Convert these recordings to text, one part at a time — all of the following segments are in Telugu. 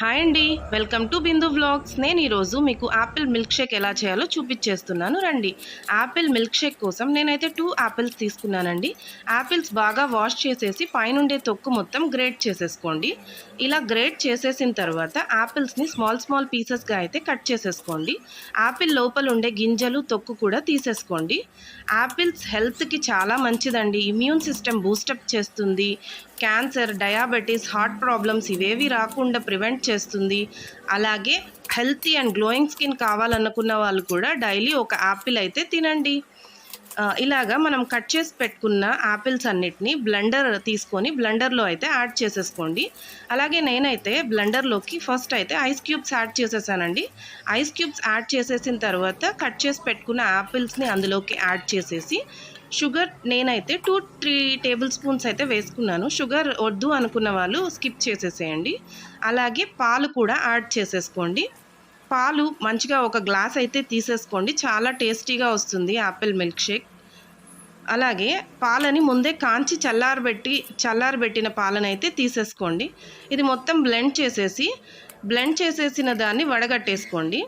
హాయ్ అండి. వెల్కమ్ టు బిందు వ్లాగ్స్ నేను ఈరోజు మీకు యాపిల్ మిల్క్ షేక్ ఎలా చేయాలో చూపించేస్తున్నాను రండి. యాపిల్ మిల్క్ షేక్ కోసం నేనైతే టూ యాపిల్స్ తీసుకున్నానండి. యాపిల్స్ బాగా వాష్ చేసేసి పైనుండే తొక్కు మొత్తం గ్రేట్ చేసేసుకోండి. ఇలా గ్రేట్ చేసేసిన తర్వాత యాపిల్స్ని స్మాల్ స్మాల్ పీసెస్గా అయితే కట్ చేసేసుకోండి. యాపిల్ లోపల ఉండే గింజలు తొక్కు కూడా తీసేసుకోండి. యాపిల్స్ హెల్త్కి చాలా మంచిదండి. ఇమ్యూన్ సిస్టమ్ బూస్టప్ చేస్తుంది. క్యాన్సర్ డయాబెటీస్ హార్ట్ ప్రాబ్లమ్స్ ఇవేవి రాకుండా ప్రివెంట్ చేస్తుంది. అలాగే హెల్తీ అండ్ గ్లోయింగ్ స్కిన్ కావాలనుకున్న వాళ్ళు కూడా డైలీ ఒక యాపిల్ అయితే తినండి. ఇలాగా మనం కట్ చేసి పెట్టుకున్న యాపిల్స్ అన్నిటిని బ్లెండర్ తీసుకొని బ్లెండర్లో అయితే యాడ్ చేసేసుకోండి. అలాగే నేనైతే బ్లెండర్లోకి ఫస్ట్ అయితే ఐస్ క్యూబ్స్ యాడ్ చేసేసానండి. ఐస్ క్యూబ్స్ యాడ్ చేసేసిన తర్వాత కట్ చేసి పెట్టుకున్న యాపిల్స్ని అందులోకి యాడ్ చేసేసి షుగర్ నేనైతే టూ త్రీ టేబుల్ స్పూన్స్ అయితే వేసుకున్నాను. షుగర్ వద్దు అనుకున్న వాళ్ళు స్కిప్ చేసేసేయండి. అలాగే పాలు కూడా యాడ్ చేసేసుకోండి. పాలు మంచిగా ఒక గ్లాస్ అయితే తీసేసుకోండి. చాలా టేస్టీగా వస్తుంది యాపిల్ మిల్క్ షేక్. అలాగే పాలని ముందే కాంచి చల్లారబెట్టి చల్లారబెట్టిన పాలను అయితే తీసేసుకోండి. ఇది మొత్తం బ్లెండ్ చేసేసి బ్లెండ్ చేసేసిన దాన్ని వడగట్టేసుకోండి.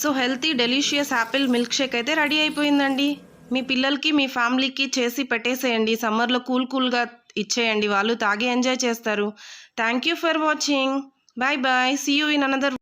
So healthy delicious apple milk shake అయితే రెడీ అయిపోయిందండి. మీ పిల్లలకి మీ ఫ్యామిలీకి చేసి పెట్టేసేయండి. సమ్మర్లో కూల్ కూల్గా ఇచ్చేయండి. వాళ్ళు తాగి ఎంజాయ్ చేస్తారు. Thank you for watching bye bye see you in another